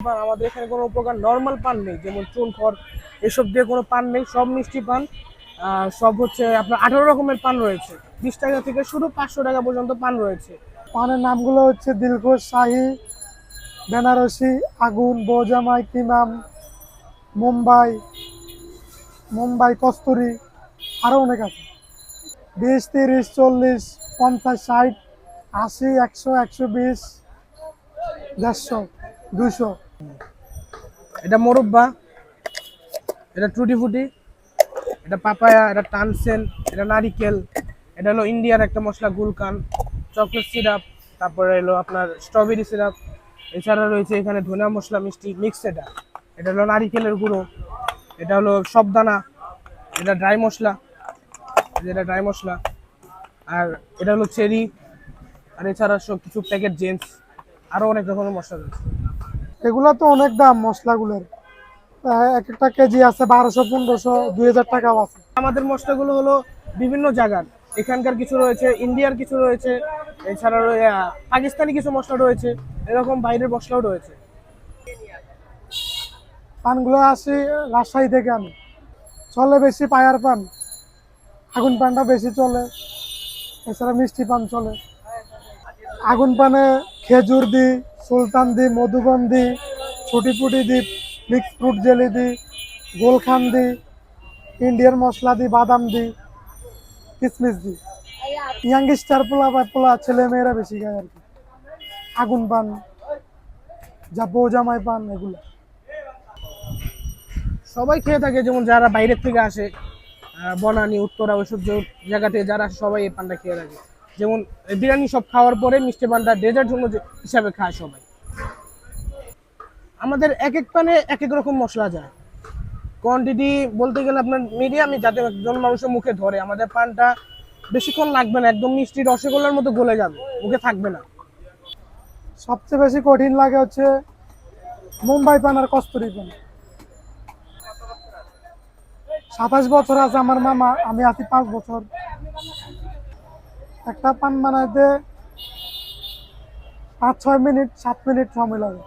পান, আমাদের এখানে কোনো প্রকার নর্মাল পান নেই, যেমন চুন, খড়, এসব দিয়ে কোনো পান নেই, সব মিষ্টি পান। সব হচ্ছে আপনার আঠারো রকমের পান রয়েছে। বিশ টাকা থেকে শুরু পাঁচশো টাকা পর্যন্ত পান রয়েছে। পানের নামগুলো হচ্ছে দিলখুশ শাহি, বেনারসি, আগুন, বৌজামাই কিমাম মুম্বাই মুম্বাই, কস্তুরি আরও অনেক আছে। বিশ, তিরিশ, চল্লিশ, পঞ্চাশ, ষাট, আশি, একশো একশো বিশ, দেড়শো দুশো এটা মোরব্বা, এটা টুটি ফুটি, এটা পাপায়া, এটা টানসেন, এটা নারিকেল, এটা হলো ইন্ডিয়ার একটা মশলা গুলকান, চকলেট সিরাপ, তারপরে এলো আপনার স্ট্রবেরি সিরাপ, এছাড়া রয়েছে এখানে ধনিয়া মশলা মিষ্টি মিক্স এটা। এটা হলো নারিকেলের গুঁড়ো, এটা হলো সবদানা, এটা ড্রাই মশলা যেটা ড্রাই মশলা, আর এটা হলো চেরি, আর এছাড়া সব কিছু প্যাকেট জেন্স আরও অনেক রকমের মশলা রয়েছে। এগুলো তো অনেক দাম মশলাগুলোর। এক একটা কেজি আছে বারোশো পনেরোশো দুই হাজার টাকাও আছে। আমাদের মশলাগুলো হলো বিভিন্ন জায়গার। এখানকার কিছু রয়েছে ইন্ডিয়ার কিছু রয়েছে এছাড়া পাকিস্তানি কিছু মশলা রয়েছে এরকম বাইরের মশলাও রয়েছে। পানগুলো আসি রাজশাহী থেকে আনি। চলে বেশি পায়ার পান আগুন পানটা বেশি চলে এছাড়া মিষ্টি পান চলে। আগুন পানে খেজুর দি সুলতান দি মধুবন দি ছুটি ফুটি দি মিক্স ফ্রুট জেলি দি গোলখান দি ইন্ডিয়ান মশলা দি বাদাম দি কিসমিস দি ইয়াংস্টার পোলা বা পোলা, ছেলে মেয়েরা বেশি খায় আর কি। আগুন পান, যা বৌজামাই পান, এগুলো। সবাই খেয়ে থাকে, যেমন যারা বাইরের থেকে আসে বনানী, উত্তরা ওইসব জায়গা থেকে যারা সবাই এই পানটা খেয়ে থাকে। যেমন বিরিয়ানি সব খাওয়ার পরে মিষ্টি পানটা ডেজার্ট জন্য হিসাবে খায় সবাই। আমাদের এক এক পানে এক এক রকম মশলা যায়। কোয়ান্টিটি বলতে গেলে আপনার মিডিয়ামই যাতে একজন মানুষের মুখে ধরে। আমাদের পানটা বেশিক্ষণ লাগবে না, একদম মিষ্টি রসগোল্লার মতো গলে যাবে, মুখে থাকবে না। সবচেয়ে বেশি কঠিন লাগে হচ্ছে মুম্বাই পান আর কস্তুরি পান। সাতাশ বছর আছে আমার মামা, আমি আছি পাঁচ বছর। একটা পান বানাইতে পাঁচ ছয় মিনিট সাত মিনিট সময় লাগে।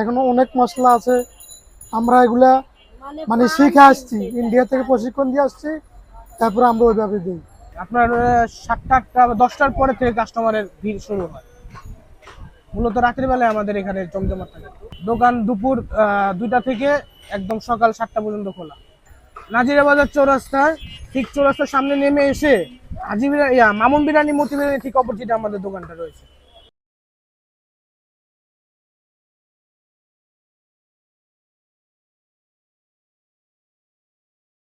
এখনও অনেক মশলা আছে। আমরা এগুলা মানে শিখে আসছি। ইন্ডিয়া থেকে প্রশিক্ষণ দিয়ে আসছি। তারপরে আমরা ওইভাবে দিই। আপনার সাতটা আটটা বা দশটার পরে থেকে কাস্টমারের ভিড় শুরু হয়। মূলত রাতের বেলায় আমাদের এখানে জমজমাট থাকে। দোকান দুপুর আহ, দুইটা থেকে একদম সকাল সাতটা পর্যন্ত খোলা। নাজিরা চৌরাস্তার চৌরাস্তায় ঠিক চৌরাস্তার সামনে নেমে এসে আজিবিরা ইয়া, মামুন বিরানি মতি ঠিক অপোজিটে আমাদের দোকানটা রয়েছে।